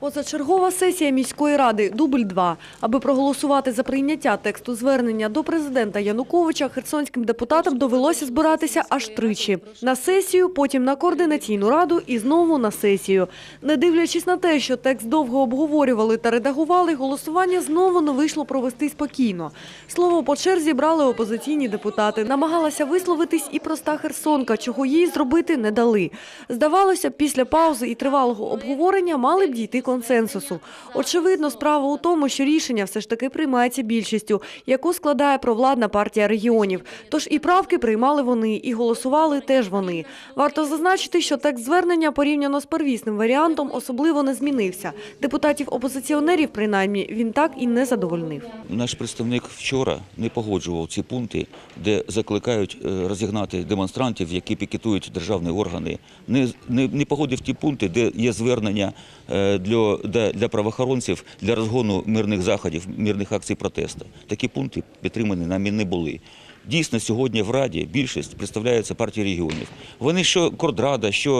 Позачергова сесія міської ради дубль 2 Аби проголосувати за прийняття тексту звернення до президента Януковича, херсонським депутатам довелося збиратися аж тричі. На сесію, потім на координаційну раду і знову на сесію. Не дивлячись на те, що текст довго обговорювали та редагували, голосування знову не вийшло провести спокійно. Слово по черзі брали опозиційні депутати. Намагалася висловитись і проста херсонка, чого їй зробити не дали. Здавалося, після паузи і тривалого обговорення мали б дійти консенсусу. Очевидно, справа у тому, що рішення все ж таки приймається більшістю, яку складає провладна партія регіонів. Тож і правки приймали вони, і голосували теж вони. Варто зазначити, що текст звернення порівняно з первісним варіантом особливо не змінився. Депутатів-опозиціонерів, принаймні, він так і не задовольнив. Наш представник вчора не погоджував ці пункти, де закликають е, розігнати демонстрантів, які пікетують державні органи. Не, не, не погодив ті пункти, де є звернення е, для, для, для правоохоронців для розгону мирних заходів, мирних акцій протесту. Такі пункти підтримані нами не були. Дійсно, сьогодні в Раді більшість представляється партії регіонів. Вони що Кордрада, що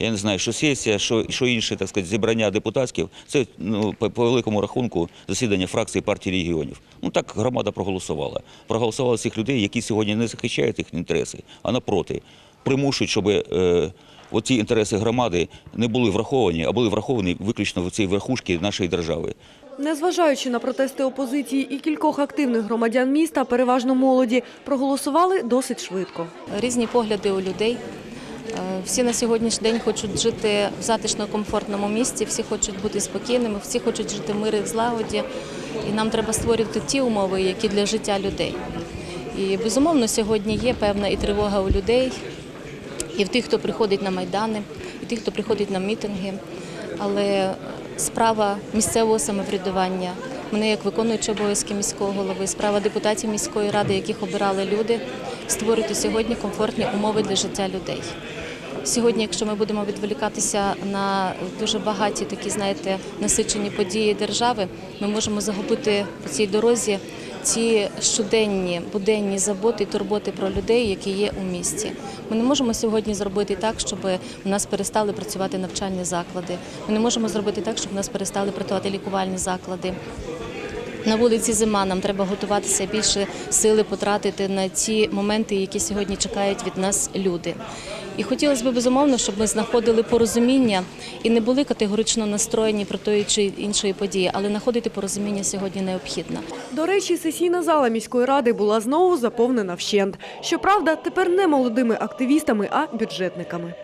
е, я не знаю, що сесія, що, що інше, так сказати, зібрання депутатських, це ну, по, по великому рахунку засідання фракції партії регіонів. Ну так громада проголосувала. Проголосувала цих людей, які сьогодні не захищають їх інтереси, а напроти примушують, щоб е, оці інтереси громади не були враховані, а були враховані виключно в цій верхушці нашої держави. Незважаючи на протести опозиції і кількох активних громадян міста, переважно молоді, проголосували досить швидко. різні погляди у людей. Е, Всі на сьогоднішній день хочуть жити в затишно комфортному місті, всі хочуть бути спокійними, всі хочуть жити в мирі в злагоді. І нам треба створювати ті умови, які для життя людей. І безумовно сьогодні є певна і тривога у людей, і в тих, хто приходить на майдани, і тих, хто приходить на мітинги. Але справа місцевого самоврядування, мене як виконуючи обов'язки міського голови, справа депутатів міської ради, яких обирали люди, створити сьогодні комфортні умови для життя людей. Сьогодні, якщо ми будемо відволікатися на дуже багаті такі, знаєте, насичені події держави, ми можемо загубити по цій дорозі ці щоденні буденні заботи турботи про людей, які є у місті. Ми не можемо сьогодні зробити так, щоб у нас перестали працювати навчальні заклади. Ми не можемо зробити так, щоб у нас перестали працювати лікувальні заклади. На вулиці зима нам треба готуватися більше сили потратити на ті моменти, які сьогодні чекають від нас люди. І хотілося б безумовно, щоб ми знаходили порозуміння і не були категорично настроєні про тої чи іншої події, але знаходити порозуміння сьогодні необхідно. До речі, сесійна зала міської ради була знову заповнена вщент. Щоправда, тепер не молодими активістами, а бюджетниками.